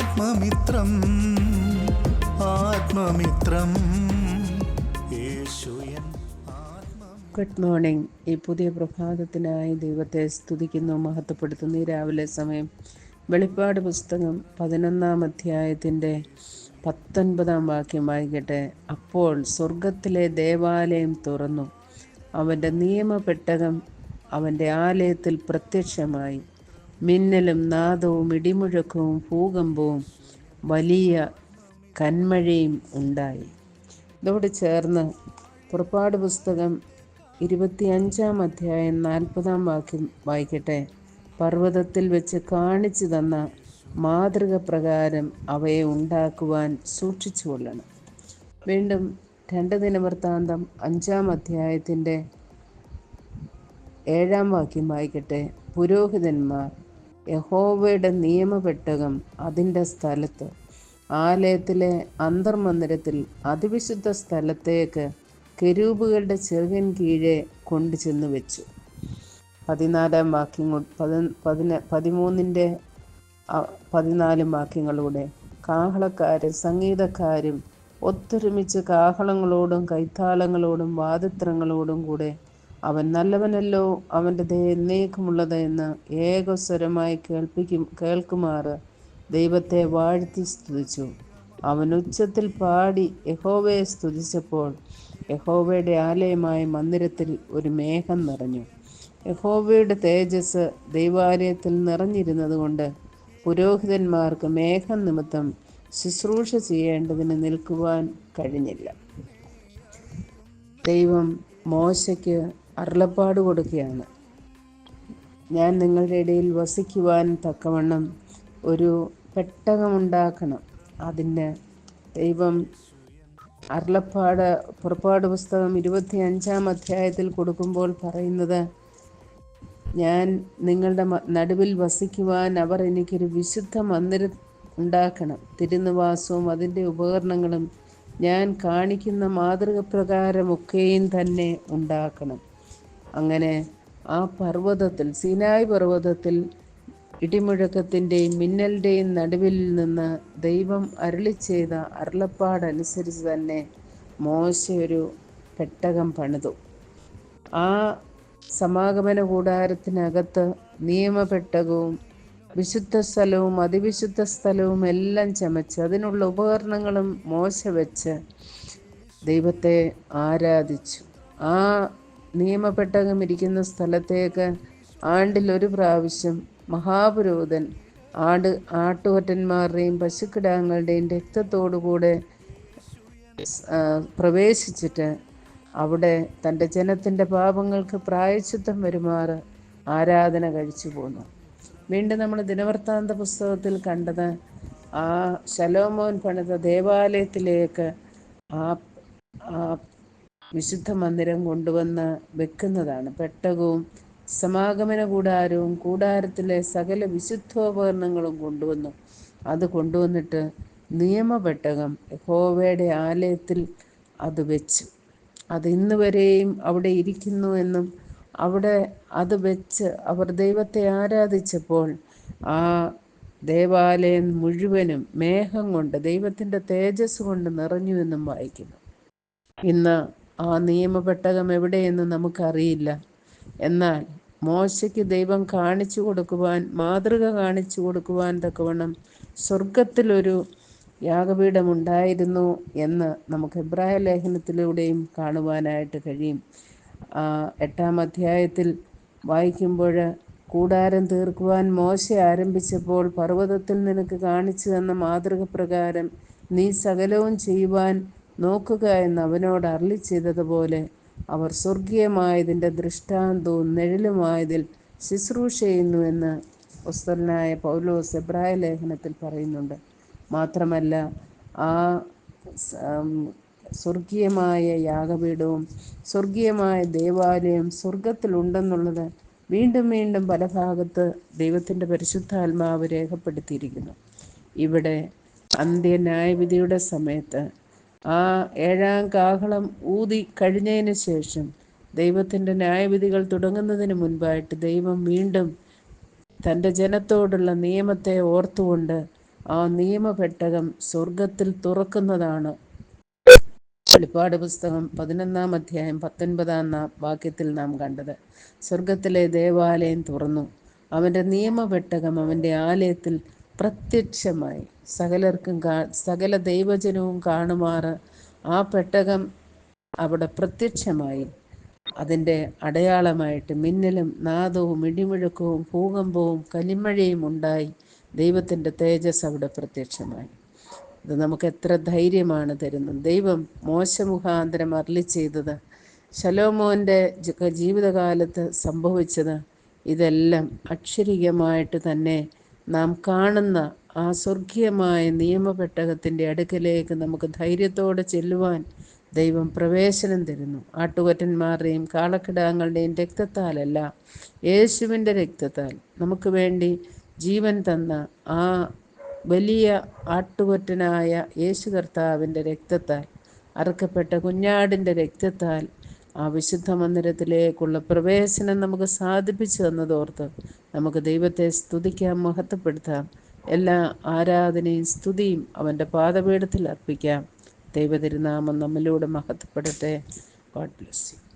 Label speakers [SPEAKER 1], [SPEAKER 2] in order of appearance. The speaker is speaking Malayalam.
[SPEAKER 1] ആത്മമിത്രം ആത്മമിത്രം.
[SPEAKER 2] ഗുഡ് മോർണിംഗ് ഈ പുതിയ പ്രഭാതത്തിനായി ദൈവത്തെ സ്തുതിക്കുന്നു മഹത്വപ്പെടുത്തുന്നു. ഈ രാവിലെ സമയം വെളിപ്പാട് പുസ്തകം പതിനൊന്നാം അധ്യായത്തിന്റെ പത്തൊൻപതാം വാക്യം വായിക്കട്ടെ. അപ്പോൾ സ്വർഗത്തിലെ ദേവാലയം തുറന്നു. അവന്റെ നിയമപെട്ടകം അവന്റെ ആലയത്തിൽ പ്രത്യക്ഷമായി. മിന്നലും നാദവും ഇടിമുഴക്കവും ഭൂകമ്പവും വലിയ കന്മഴയും ഉണ്ടായി. ഇതോട് ചേർന്ന് പുറപ്പാട് പുസ്തകം ഇരുപത്തിയഞ്ചാം അധ്യായം നാൽപ്പതാം വാക്യം വായിക്കട്ടെ. പർവതത്തിൽ വെച്ച് കാണിച്ചു തന്ന മാതൃക പ്രകാരം അവയെ ഉണ്ടാക്കുവാൻ സൂക്ഷിച്ചു കൊള്ളണം. വീണ്ടും രണ്ട് ദിനവൃത്താന്തം അഞ്ചാം അധ്യായത്തിന്റെ ഏഴാം വാക്യം വായിക്കട്ടെ. പുരോഹിതന്മാർ യഹോവയുടെ നിയമപെട്ടകം അതിന്റെ സ്ഥലത്ത്. ആലയത്തിലെ അന്തർമന്ദിരത്തിൽ അതിവിശുദ്ധ സ്ഥലത്തേക്ക് കെരൂബുകളുടെ ചെറുകൻ കീഴെ കൊണ്ടു ചെന്ന് വെച്ചു. പതിനാലാം വാക്യങ്ങൾ പതി പതിന പതിമൂന്നിന്റെ പതിനാലും വാക്യങ്ങളിലൂടെ കാഹളക്കാരും സംഗീതക്കാരും ഒത്തൊരുമിച്ച് കാഹളങ്ങളോടും കൈത്താളങ്ങളോടും വാദിത്രങ്ങളോടും കൂടെ അവൻ നല്ലവനല്ലോ അവന്റെ എന്നേക്കുമുള്ളത് എന്ന് ഏകസ്വരമായി കേൾപ്പിക്കും കേൾക്കുമാറ് ദൈവത്തെ വാഴ്ത്തി സ്തുതിച്ചു. അവൻ ഉച്ചത്തിൽ പാടി യഹോവയെ സ്തുതിച്ചപ്പോൾ യഹോവയുടെ ആലയമായ മന്ദിരത്തിൽ ഒരു മേഘം നിറഞ്ഞു. യഹോവയുടെ തേജസ് ദൈവാലയത്തിൽ നിറഞ്ഞിരുന്നതുകൊണ്ട് പുരോഹിതന്മാർക്ക് മേഘം നിമിത്തം ശുശ്രൂഷ ചെയ്യേണ്ടതിന് നിൽക്കുവാൻ കഴിഞ്ഞില്ല. ദൈവം മോശയ്ക്ക് അരുളപ്പാട് കൊടുക്കുകയാണ്. ഞാൻ നിങ്ങളുടെ ഇടയിൽ വസിക്കുവാൻ തക്കവണ്ണം ഒരു പെട്ടകമുണ്ടാക്കണം. അതിന് ദൈവം അരുളപ്പാട് പുറപ്പാട് പുസ്തകം ഇരുപത്തി അഞ്ചാം അധ്യായത്തിൽ കൊടുക്കുമ്പോൾ പറയുന്നത് ഞാൻ നിങ്ങളുടെ നടുവിൽ വസിക്കുവാൻ അവർ എനിക്കൊരു വിശുദ്ധ മന്ദിരം ഉണ്ടാക്കണം. തിരുനിവാസവും അതിന്റെ ഉപകരണങ്ങളും ഞാൻ കാണിക്കുന്ന മാതൃക പ്രകാരമൊക്കെയും തന്നെ ഉണ്ടാക്കണം. അങ്ങനെ ആ പർവതത്തിൽ സീനായ് പർവതത്തിൽ ഇടിമുഴക്കത്തിന്റെയും മിന്നലിന്റെയും നടുവിൽ നിന്ന് ദൈവം അരുളി ചെയ്ത അരുളപ്പാടനുസരിച്ച് തന്നെ മോശയൊരു പെട്ടകം പണിതു. ആ സമാഗമന കൂടാരത്തിനകത്ത് നിയമപെട്ടകവും വിശുദ്ധ സ്ഥലവും അതിവിശുദ്ധ സ്ഥലവും എല്ലാം ചമച്ച് അതിനുള്ള ഉപകരണങ്ങളും മോശ വെച്ച് ദൈവത്തെ ആരാധിച്ചു. ആ നിയമപെട്ടകം ഇരിക്കുന്ന സ്ഥലത്തേക്ക് ആണ്ടിൽ ഒരു പ്രാവശ്യം മഹാപുരോഹിതൻ ആട് ആട്ടുകൊറ്റന്മാരുടെയും പശുക്കിടാങ്ങളുടെയും രക്തത്തോടുകൂടെ പ്രവേശിച്ചിട്ട് അവിടെ തന്റെ ജനത്തിന്റെ പാപങ്ങൾക്ക് പ്രായച്ചിത്തം വരുമാറ് ആരാധന കഴിച്ചു പോന്നു. വീണ്ടും നമ്മൾ ദിനവൃത്താന്ത പുസ്തകത്തിൽ കണ്ടത് ആ ശലോമോൻ പണിത ദേവാലയത്തിലേക്ക് ആ വിശുദ്ധ മന്ദിരം കൊണ്ടുവന്ന് വെക്കുന്നതാണ്. പെട്ടകവും സമാഗമന കൂടാരവും കൂടാരത്തിലെ സകല വിശുദ്ധോപകരണങ്ങളും കൊണ്ടുവന്നു. അത് കൊണ്ടുവന്നിട്ട് നിയമപെട്ടകം ഹോവയുടെ ആലയത്തിൽ അത് വെച്ചു. അത് ഇന്ന് വരെയും അവിടെ ഇരിക്കുന്നു എന്നും അവിടെ അത് വെച്ച് അവർ ദൈവത്തെ ആരാധിച്ചപ്പോൾ ആ ദേവാലയം മുഴുവനും മേഘം കൊണ്ട് ദൈവത്തിന്റെ തേജസ് കൊണ്ട് നിറഞ്ഞു എന്നും വായിക്കുന്നു. ഇന്ന് ആ നിയമപെട്ടകം എവിടെയെന്ന് നമുക്കറിയില്ല. എന്നാൽ മോശയ്ക്ക് ദൈവം കാണിച്ചു കൊടുക്കുവാൻ മാതൃക കാണിച്ചു കൊടുക്കുവാൻ തക്കവണ്ണം സ്വർഗത്തിലൊരു യാഗപീഠമുണ്ടായിരുന്നു എന്ന് നമുക്ക് എബ്രായ ലേഖനത്തിലൂടെയും കാണുവാനായിട്ട് കഴിയും. എട്ടാം അധ്യായത്തിൽ വായിക്കുമ്പോൾ കൂടാരം തീർക്കുവാൻ മോശ ആരംഭിച്ചപ്പോൾ പർവതത്തിൽ നിനക്ക് കാണിച്ചു തന്ന മാതൃക പ്രകാരം നീ സകലവും ചെയ്യുവാൻ നോക്കുക എന്ന് അവനോട് അരളി ചെയ്തതുപോലെ അവർ സ്വർഗീയമായതിന്റെ ദൃഷ്ടാന്തവും നിഴലുമായതിൽ ശുശ്രൂഷ ചെയ്യുന്നുവെന്ന് പുസ്തകനായ പൗലോസ് എബ്രായ ലേഖനത്തിൽ പറയുന്നുണ്ട്. മാത്രമല്ല ആ സ്വർഗീയമായ യാഗപീഠവും സ്വർഗീയമായ ദേവാലയം സ്വർഗത്തിലുണ്ടെന്നുള്ളത് വീണ്ടും വീണ്ടും പല ഭാഗത്ത് ദൈവത്തിന്റെ പരിശുദ്ധാത്മാവ് രേഖപ്പെടുത്തിയിരിക്കുന്നു. ഇവിടെ അന്ത്യ ന്യായവിധിയുടെ സമയത്ത് ആ ഏഴാം കാഹളം ഊതി കഴിഞ്ഞതിന് ശേഷം ദൈവത്തിന്റെ ന്യായവിധികൾ തുടങ്ങുന്നതിന് മുൻപായിട്ട് ദൈവം വീണ്ടും തന്റെ ജനത്തോടുള്ള നിയമത്തെ ഓർത്തുകൊണ്ട് ആ നിയമപെട്ടകം സ്വർഗത്തിൽ തുറക്കുന്നതാണ്. വെളിപ്പാട് പുസ്തകം പതിനൊന്നാം അധ്യായം പത്തൊൻപതാം വാക്യത്തിൽ നാം കണ്ടത്. സ്വർഗത്തിലെ ദേവാലയം തുറന്നു. അവന്റെ നിയമപെട്ടകം അവന്റെ ആലയത്തിൽ പ്രത്യക്ഷമായി. സകലർക്കും കാ സകല ദൈവജനവും കാണുമാറ് ആ പെട്ടകം അവിടെ പ്രത്യക്ഷമായി. അതിന്റെ അടയാളമായിട്ട് മിന്നലും നാദവും ഇടിമുഴക്കവും ഭൂകമ്പവും കലിമഴയും ഉണ്ടായി. ദൈവത്തിന്റെ തേജസ് അവിടെ പ്രത്യക്ഷമായി. ഇത് നമുക്ക് എത്ര ധൈര്യമാണ് തരുന്നത്. ദൈവം മോശമുഖാന്തരം അരളി ചെയ്തത് ശലോമോന്റെ ജീവിതകാലത്ത് സംഭവിച്ചത് ഇതെല്ലാം അക്ഷരികമായിട്ട് തന്നെ നാം കാണുന്ന ആ സ്വർഗീയമായ നിയമപെട്ടകത്തിന്റെ അടുക്കലേക്ക് നമുക്ക് ധൈര്യത്തോടെ ചെല്ലുവാൻ ദൈവം പ്രവേശനം തരുന്നു. ആട്ടുകൊറ്റന്മാരുടെയും കാളക്കിടാങ്ങളുടെയും രക്തത്താലല്ല യേശുവിന്റെ രക്തത്താൽ. നമുക്ക് വേണ്ടി ജീവൻ തന്ന ആ വലിയ ആട്ടുകൊറ്റനായ യേശു കർത്താവിന്റെ രക്തത്താൽ അറുക്കപ്പെട്ട കുഞ്ഞാടിന്റെ രക്തത്താൽ ആ വിശുദ്ധ മന്ദിരത്തിലേക്കുള്ള പ്രവേശനം നമുക്ക് സാധിപ്പിച്ചു തന്നതോർത്ത് നമുക്ക് ദൈവത്തെ സ്തുതിക്കാം മഹത്വപ്പെടുത്താം. എല്ലാ ആരാധനയും സ്തുതിയും അവന്റെ പാദപീഠത്തിൽ അർപ്പിക്കാം. ദൈവതിരുനാമം നമ്മിലൂടെ മഹത്വപ്പെടട്ടെ. God bless you